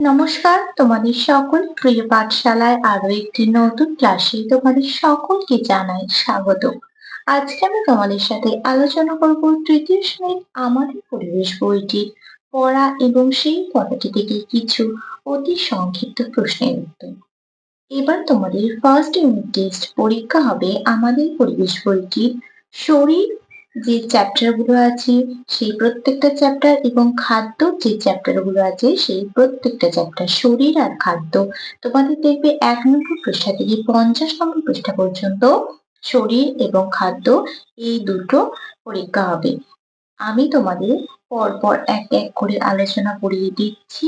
নমস্কার, তোমাদের সকল প্রিয় পাঠশালায় আরও একটি নতুন ক্লাসে তোমাদের সকলকে জানাই স্বাগত। আজকে আমি তোমাদের সাথে আলোচনা করব তৃতীয় শ্রেণির আমাদের পরিবেশ বইটি। পড়া এবং সেই পড়াটি থেকে কিছু অতি সংক্ষিপ্ত প্রশ্নের উত্তর। এবার তোমাদের ফার্স্ট ইউনিট টেস্ট পরীক্ষা হবে আমাদের পরিবেশ বইটির শরীর যে চ্যাপ্টারগুলো আছে, সেই প্রত্যেকটা চ্যাপ্টার এবং খাদ্য, যে চ্যাপ্টারগুলো আছে, সেই প্রত্যেকটা চ্যাপ্টার শরীর আর খাদ্য। তোমাদের দেখবে এক নম্বর পৃষ্ঠা থেকে পঞ্চাশ নম্বর পৃষ্ঠা পর্যন্ত শরীর এবং খাদ্য এই দুটো পরীক্ষা হবে। আমি তোমাদের পরপর এক এক করে আলোচনা করিয়ে দিচ্ছি।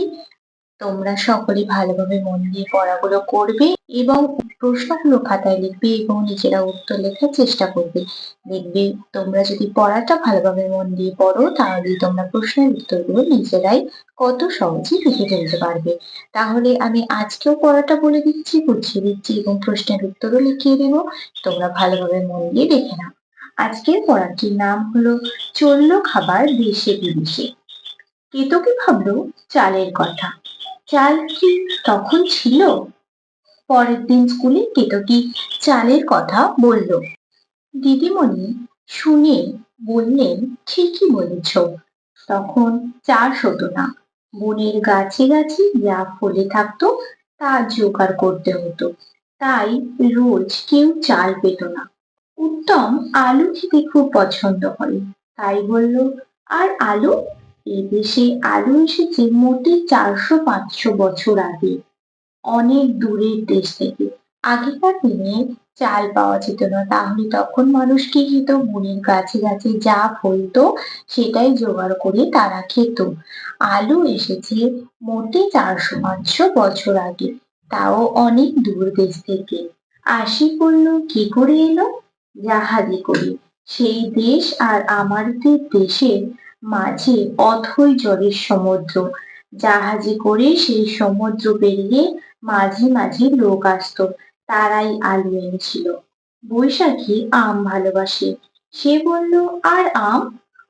তোমরা সকলে ভালোভাবে মন দিয়ে পড়াগুলো করবে এবং প্রশ্নগুলো খাতায় লিখবে এবং নিজেরা উত্তর লেখার চেষ্টা করবে। দেখবে তোমরা যদি পড়াটা ভালোভাবে মন দিয়ে পড়ো তাহলে তোমরা প্রশ্নের উত্তরগুলো নিজেরাই কত সহজে লিখে ফেলতে পারবে। তাহলে আমি আজকেও পড়াটা বলে দিচ্ছি, বুঝিয়ে দিচ্ছি এবং প্রশ্নের উত্তরও লিখিয়ে দেবো। তোমরা ভালোভাবে মন দিয়ে দেখে নাও। আজকের পড়াটির নাম হলো চলল খাবার দেশে বিদেশে। কেতকী ভাবলো চালের কথা। চাল কি তখন ছিল? পরের দিন স্কুলে কেতকী চালের কথা বলল। দিদিমণি শুনে বললেন, ঠিকই বলেছ। তখন চাষ হতো না। বনের গাছে গাছে যা ফলে থাকতো, তা জোগাড় করতে হতো। তাই রোজ কেউ চাল পেত না। উত্তম আলু খেতে খুব পছন্দ করে। তাই বলল, আর আলু? এদেশে আলু এসেছে মোটে চারশো পাঁচশো বছর আগে। অনেক দূরের দেশ থেকে। আগেকার দিনে চাল পাওয়া যেত না। তাহলে তখন মানুষ কি খেত বনের গাছে গাছে যা ফলতো সেটাই জোগাড় করে তারা খেত। আলু এসেছে মোটে চারশো পাঁচশো বছর আগে। তাও অনেক দূর দেশ থেকে। আসি পড়ল কি করে এলো? জাহাজে করে। সেই দেশ আর আমাদের দেশের মাঝে অথই জলের সমুদ্র। জাহাজে করে সেই সমুদ্র পেরিয়ে মাঝে মাঝে লোক আসতো। তারাই আলু এনেছিল বৈশাখী আম ভালোবাসে। সে বলল, আর আম?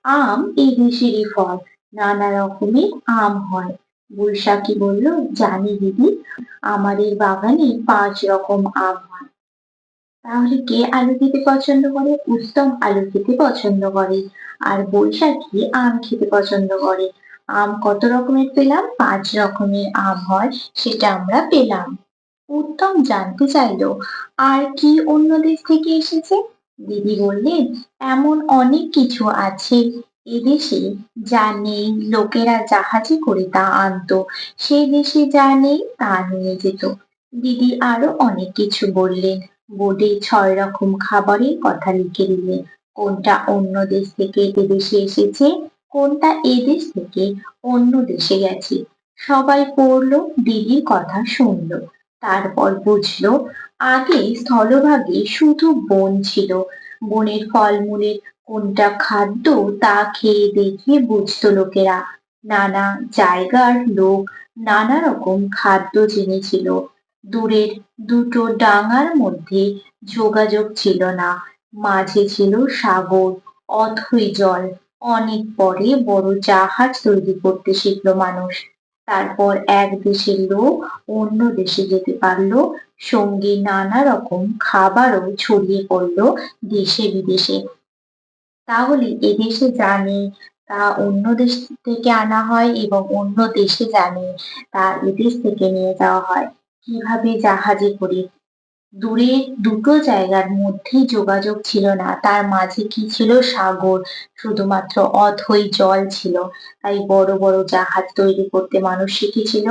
আম এই দেশেরই ফল। নানা রকমের আম হয়। বৈশাখী বলল, জানি দিদি, আমাদের বাগানে পাঁচ রকম আম হয়। তাহলে কে আলু খেতে পছন্দ করে? উত্তম আলু খেতে পছন্দ করে। আর বৈশাখী আম খেতে পছন্দ করে? আম কত রকমের পেলাম? পাঁচ রকমের আম হয়, সেটা আমরা পেলাম। উত্তম জানতে চাইলো, আর কি অন্য দেশ থেকে এসেছে? দিদি বললেন, এমন অনেক কিছু আছে এদেশে যা নেই, লোকেরা জাহাজে করে তা আনতো। সেই দেশে যা নেই তা নিয়ে যেত। দিদি আরও অনেক কিছু বললেন। বোর্ডে ছয় রকম খাবারের কথা লিখে দিলেন কোনটা অন্য দেশ থেকে এদেশে এসেছে, কোনটা এদেশ থেকে অন্য দেশে গেছে। সবাই পড়ল, দিদির কথা শুনলো। তারপর বুঝলো, আগে স্থলভাগে শুধু বন ছিল। বনের ফলমূলের কোনটা খাদ্য তা খেয়ে দেখে বুঝতো লোকেরা। নানা জায়গার লোক নানা রকম খাদ্য জেনেছিল। দূরের দুটো ডাঙার মধ্যে যোগাযোগ ছিল না। মাঝে ছিল সাগর অথই জল। অনেক পরে বড় জাহাজ তৈরি করতে শিখল মানুষ। তারপর এক দেশের লোক অন্য দেশে যেতে পারল। সঙ্গে নানা রকম খাবারও ছড়িয়ে পড়ল দেশে বিদেশে। তাহলে এদেশে জানে, তা অন্য দেশ থেকে আনা হয় এবং অন্য দেশে জানে, তা এদেশ থেকে নিয়ে যাওয়া হয়। কীভাবে জাহাজে করে? দূরে দুটো জায়গার মধ্যে যোগাযোগ ছিল না। তার মাঝে কি ছিল? সাগর। শুধুমাত্র অথই জল ছিল। তাই বড় বড় জাহাজ তৈরি করতে মানুষ শিখেছিল।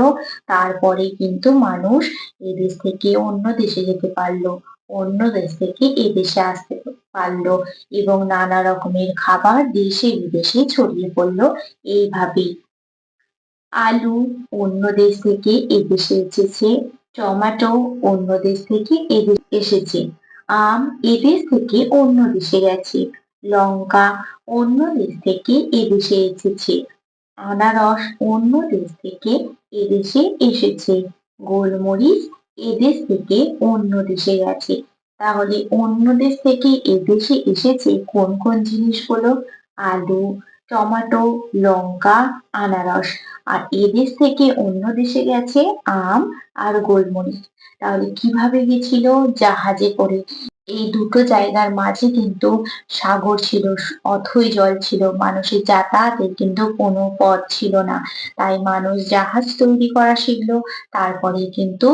তারপরে কিন্তু মানুষ এদেশ থেকে অন্য দেশে যেতে পারল। অন্য দেশ থেকে এদেশে আসতে পারল এবং নানা রকমের খাবার দেশে বিদেশে ছড়িয়ে পড়ল। এইভাবে আলু অন্য দেশ থেকে এদেশে এসেছে। টমেটো অন্য দেশ থেকে এদেশে এসেছে। আম এদেশ থেকে অন্য দেশে গেছে। লঙ্কা অন্য দেশ থেকে এদেশে এসেছে। আনারস অন্য দেশ থেকে এদেশে এসেছে। গোলমরিচ এদেশ থেকে অন্য দেশে গেছে। তাহলে অন্য দেশ থেকে এদেশে এসেছে কোন কোন জিনিসগুলো? আলু টমেটো, লঙ্কা, আনারস। আর এদেশ থেকে অন্য দেশে গেছে আম আর গোলমরিচ। তাহলে কীভাবে গেছিল? জাহাজে করে। এই দুটো জায়গার মাঝে কিন্তু সাগর ছিল, অথই জল ছিল। মানুষের যাতায়াতের কিন্তু কোনো পথ ছিল না। তাই মানুষ জাহাজ তৈরি করা শিখলো। তারপরে কিন্তু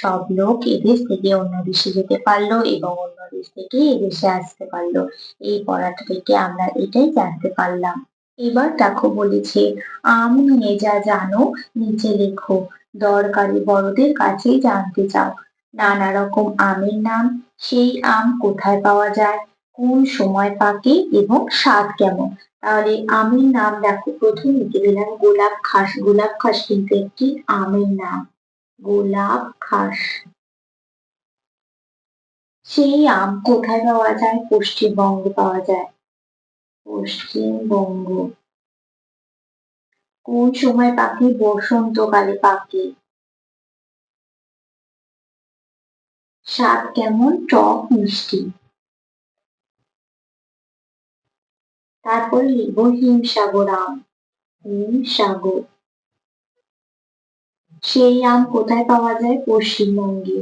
সব লোক এদেশ থেকে অন্য দেশে যেতে পারল এবং অন্য দেশ থেকে এদেশে আসতে পারল। এই পড়াটা থেকে আমরা এটাই জানতে পারলাম। এবার দেখো বলেছে আম নিয়ে যা জানো, নিচে লেখো, দরকারি বড়দের কাছেই জানতে চাও। নানা রকম আমের নাম, সেই আম কোথায় পাওয়া যায়, কোন সময় পাকে এবং স্বাদ কেমন? তাহলে আমের নাম দেখো, প্রথম লিখে দিলাম গোলাপ খাস গোলাপ খাস কিন্তু একটি আমের নাম। গোলাপ খাস। সেই আম কোথায় পাওয়া যায়? পশ্চিমবঙ্গে পাওয়া যায়। পশ্চিমবঙ্গ। কোন সময় পাকে বসন্তকালে পাখি স্বাদ কেমন? টক, মিষ্টি। তারপরে লিখব হিমসাগর আম। হিমসাগর। সেই আম কোথায় পাওয়া যায়? পশ্চিমবঙ্গে।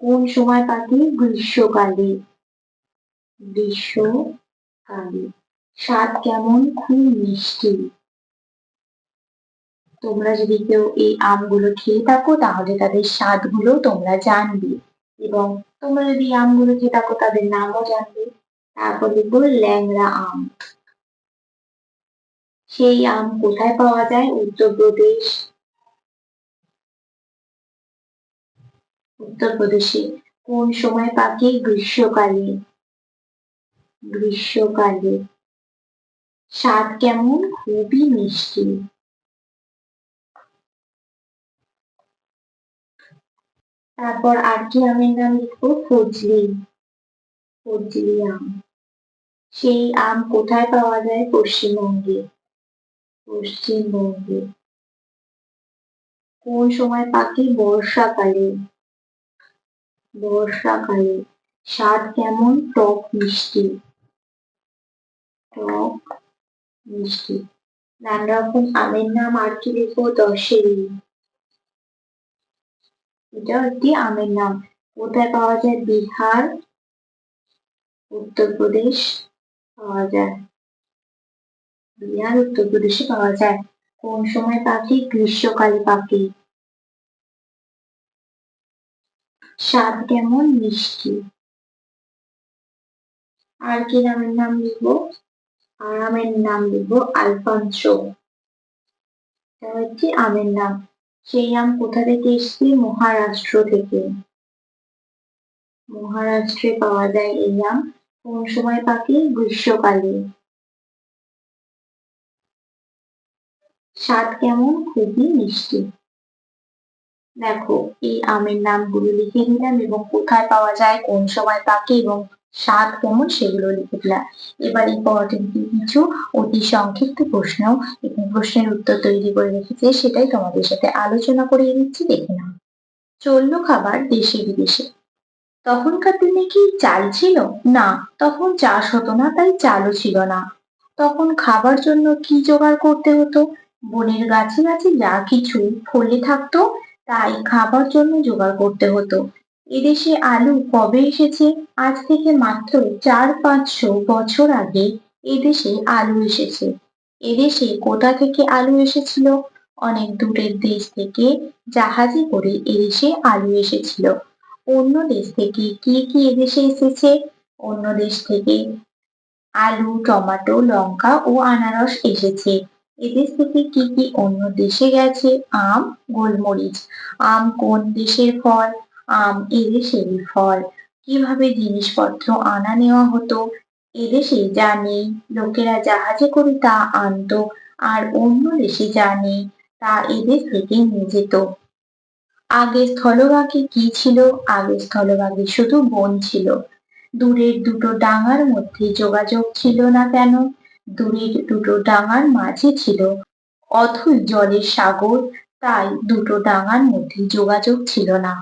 কোন সময় পাখি গ্রীষ্মকালে? গ্রীষ্মকালে স্বাদ কেমন? খুব মিষ্টি। তোমরা যদি কেউ এই আমগুলো খেয়ে থাকো, তাহলে তাদের স্বাদগুলো তোমরা জানবে। এবং তোমরা যদি আমগুলো খেয়ে থাকো, তাদের নামও জানবে। তারপর লিখব ল্যাংড়া আম। সেই আম কোথায় পাওয়া যায়? উত্তরপ্রদেশ উত্তরপ্রদেশে কোন সময় পাকে গ্রীষ্মকালে? গ্রীষ্মকালে। স্বাদ কেমন? খুবই মিষ্টি। তারপর আর কি আমের নাম লিখব? ফজলি। ফজলি আম। সেই আম কোথায় পাওয়া যায়? পশ্চিমবঙ্গে। পশ্চিমবঙ্গে। কোন সময় পাকে? বর্ষাকালে। বর্ষাকালে। স্বাদ কেমন? টক মিষ্টি। মিষ্টি। নানা রকম আমের নাম আর কি লিখব? দশেরি এটাও একটি আমের নাম। কোথায় পাওয়া যায়? বিহার, উত্তরপ্রদেশ পাওয়া যায়। বিহার, উত্তরপ্রদেশে পাওয়া যায়। কোন সময় পাখি? গ্রীষ্মকালে পাখি। স্বাদ কেমন? মিষ্টি। আর কি নামের নাম লিখব? আর আমের নাম লিখব আলফানসো। এটা হচ্ছে আমের নাম। সেই আম কোথা থেকে এসছে? মহারাষ্ট্র থেকে। মহারাষ্ট্রে পাওয়া যায় এই আম কোন সময় পাকে? গ্রীষ্মকালে। স্বাদ কেমন? খুবই মিষ্টি। দেখো, এই আমের নামগুলো লিখে নিলাম এবং কোথায় পাওয়া যায়, কোন সময় পাকে এবং স্বাদ কেমন সেগুলো লিখে দিলাম। এবার ইম্পর্টেন্ট কিছু অতি সংক্ষিপ্ত প্রশ্ন এবং প্রশ্নের উত্তর তৈরি করে রেখেছে, সেটাই তোমাদের সাথে আলোচনা করে নিচ্ছি দেখে নাও। চলল খাবার দেশে বিদেশে। তখনকার দিনে কি চাল ছিল? না, তখন চাষ হতো না, তাই চালও ছিল না। তখন খাবার জন্য কি জোগাড় করতে হতো? বনের গাছে গাছে যা কিছু ফলে থাকতো, তাই খাবার জন্য জোগাড় করতে হতো। এদেশে আলু কবে এসেছে? আজ থেকে মাত্র চার পাঁচশো বছর আগে এদেশে আলু এসেছে। এদেশে কোথা থেকে আলু এসেছিল? অনেক দূরের দেশ থেকে জাহাজে করে এদেশে আলু এসেছিল। অন্য দেশ থেকে কি কি এদেশে এসেছে? অন্য দেশ থেকে আলু, টমেটো, লঙ্কা ও আনারস এসেছে। এদেশ থেকে কি কি অন্য দেশে গেছে? আম, গোলমরিচ। আম কোন দেশের ফল? আম এদেশেরই ফল কীভাবে জিনিসপত্র আনা নেওয়া হতো? এদেশে যা নেই, লোকেরা জাহাজে করে তা আনতো, আর অন্য দেশে যা নেই, তা এদেশ থেকে নিয়ে যেত। আগে স্থলভাগে কি ছিল? আগে স্থলভাগে শুধু বন ছিল। দূরের দুটো ডাঙার মধ্যে যোগাযোগ ছিল না কেন? দূরের দুটো ডাঙার মাঝে ছিল অথই জলের সাগর, তাই দুটো ডাঙার মধ্যে যোগাযোগ ছিল না।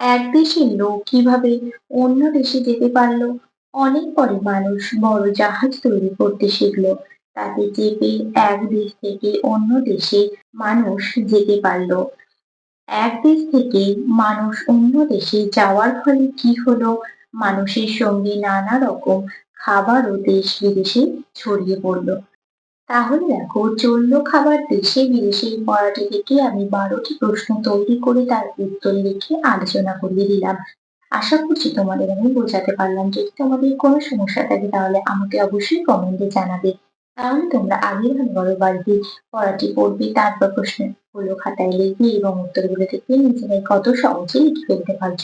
এক দেশের লোক কীভাবে অন্য দেশে যেতে পারল, অনেক পরে মানুষ বড় জাহাজ তৈরি করতে শিখলো। তাতে চেপে এক দেশ থেকে অন্য দেশে মানুষ যেতে পারল। এক দেশ থেকে মানুষ অন্য দেশে যাওয়ার ফলে কি হলো? মানুষের সঙ্গে নানা রকম খাবারও দেশ বিদেশে ছড়িয়ে পড়ল। তাহলে দেখো, চলল খাবার দেশে বিদেশে এই পড়াটি থেকে আমি বারোটি প্রশ্ন তৈরি করে তার উত্তর লিখে আলোচনা করিয়ে দিলাম। আশা করছি তোমাদের আমি বোঝাতে পারলাম। যদি তোমাদের কোনো সমস্যা থাকে তাহলে আমাকে অবশ্যই কমেন্টে জানাবে। তাহলে তোমরা আগের ভালোভাবে বাড়িতে পড়াটি পড়বে, তারপর প্রশ্ন প্রশ্নগুলো খাতায় লিখবে এবং উত্তরগুলো দেখবে নিজেরাই কত সহজে লিখে ফেলতে পারছ।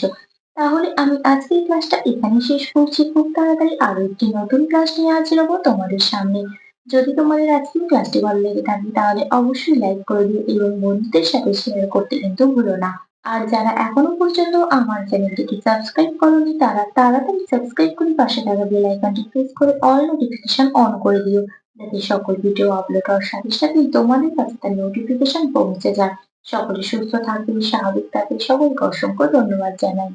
তাহলে আমি আজকের ক্লাসটা এখানে শেষ করছি। খুব তাড়াতাড়ি আরও একটি নতুন ক্লাস নিয়ে হব তোমাদের সামনে। যদি তোমাদের আজকের ক্লাসটি ভালো লেগে থাকে, তাহলে অবশ্যই লাইক করে দিও এবং বন্ধুদের সাথে শেয়ার করতে কিন্তু ভুলো না। আর যারা এখনও পর্যন্ত আমার চ্যানেলটিকে সাবস্ক্রাইব করোনি, তারা তাড়াতাড়ি সাবস্ক্রাইব করে পাশে থাকা বেল আইকনটি প্রেস করে অল নোটিফিকেশন অন করে দিও, যাতে সকল ভিডিও আপলোড হওয়ার সাথে সাথে তোমাদের কাছে তার নোটিফিকেশন পৌঁছে যায়। সকলে সুস্থ থাকবে স্বাভাবিক থাকবে সকলকে অসংখ্য ধন্যবাদ জানাই।